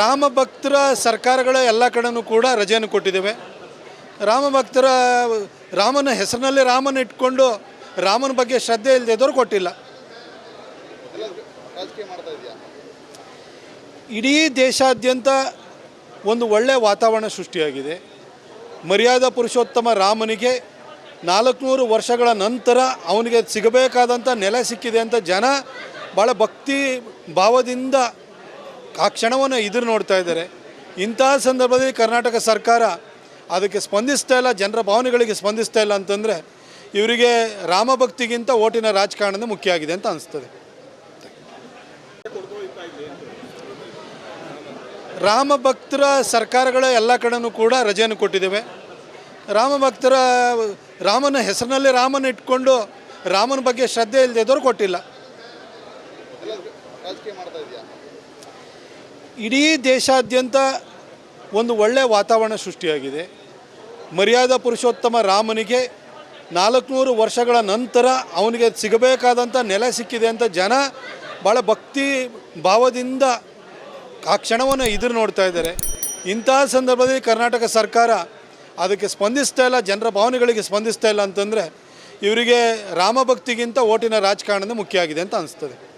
ರಾಮ ಭಕ್ತರ ಸರ್ಕಾರಗಳ ಎಲ್ಲ ಕಡೆನೂ ಕೂಡ ರಜೆಯನ್ನು ಕೊಟ್ಟಿದ್ದೇವೆ. ರಾಮ ಭಕ್ತರ ರಾಮನ ಹೆಸರಿನಲ್ಲಿ ರಾಮನ ಇಟ್ಕೊಂಡು ರಾಮನ ಬಗ್ಗೆ ಶ್ರದ್ಧೆ ಇಲ್ಲದೆ ಕೊಟ್ಟಿಲ್ಲ. ಇಡೀ ದೇಶಾದ್ಯಂತ ಒಂದು ಒಳ್ಳೆಯ ವಾತಾವರಣ ಸೃಷ್ಟಿಯಾಗಿದೆ. ಮರ್ಯಾದಾ ಪುರುಷೋತ್ತಮ ರಾಮನಿಗೆ ನಾಲ್ಕುನೂರು ವರ್ಷಗಳ ನಂತರ ಅವನಿಗೆ ಸಿಗಬೇಕಾದಂಥ ನೆಲೆ ಸಿಕ್ಕಿದೆ ಅಂತ ಜನ ಭಾಳ ಭಕ್ತಿ ಭಾವದಿಂದ ಆ ಕ್ಷಣವನ್ನು ಎದುರು ನೋಡ್ತಾ ಇದ್ದಾರೆ. ಇಂತಹ ಸಂದರ್ಭದಲ್ಲಿ ಕರ್ನಾಟಕ ಸರ್ಕಾರ ಅದಕ್ಕೆ ಸ್ಪಂದಿಸ್ತಾ ಇಲ್ಲ, ಜನರ ಭಾವನೆಗಳಿಗೆ ಸ್ಪಂದಿಸ್ತಾ ಇಲ್ಲ ಅಂತಂದರೆ ಇವರಿಗೆ ರಾಮಭಕ್ತಿಗಿಂತ ಓಟಿನ ರಾಜಕಾರಣದ ಮುಖ್ಯ ಆಗಿದೆ ಅಂತ ಅನಿಸ್ತದೆ. ರಾಮಭಕ್ತರ ಸರ್ಕಾರಗಳ ಎಲ್ಲ ಕಡೆನೂ ಕೂಡ ರಜೆಯನ್ನು ಕೊಟ್ಟಿದ್ದೇವೆ. ರಾಮಭಕ್ತರ ರಾಮನ ಹೆಸರಿನಲ್ಲಿ ರಾಮನ ಇಟ್ಕೊಂಡು ರಾಮನ ಬಗ್ಗೆ ಶ್ರದ್ಧೆ ಇಲ್ಲದೆ ಇದ್ದವ್ರು ಕೊಟ್ಟಿಲ್ಲ. ಇಡೀ ದೇಶಾದ್ಯಂತ ಒಂದು ಒಳ್ಳೆಯ ವಾತಾವರಣ ಸೃಷ್ಟಿಯಾಗಿದೆ. ಮರ್ಯಾದಾ ಪುರುಷೋತ್ತಮ ರಾಮನಿಗೆ ನಾಲ್ಕುನೂರು ವರ್ಷಗಳ ನಂತರ ಅವನಿಗೆ ಸಿಗಬೇಕಾದಂಥ ನೆಲೆ ಸಿಕ್ಕಿದೆ ಅಂತ ಜನ ಭಾಳ ಭಕ್ತಿ ಭಾವದಿಂದ ಆ ಕ್ಷಣವನ್ನು ಎದುರು ನೋಡ್ತಾ ಇದ್ದಾರೆ. ಇಂತಹ ಸಂದರ್ಭದಲ್ಲಿ ಕರ್ನಾಟಕ ಸರ್ಕಾರ ಅದಕ್ಕೆ ಸ್ಪಂದಿಸ್ತಾ ಇಲ್ಲ, ಜನರ ಭಾವನೆಗಳಿಗೆ ಸ್ಪಂದಿಸ್ತಾ ಇಲ್ಲ ಅಂತಂದರೆ ಇವರಿಗೆ ರಾಮಭಕ್ತಿಗಿಂತ ಓಟಿನ ರಾಜಕಾರಣದ ಮುಖ್ಯ ಆಗಿದೆ ಅಂತ ಅನಿಸ್ತದೆ.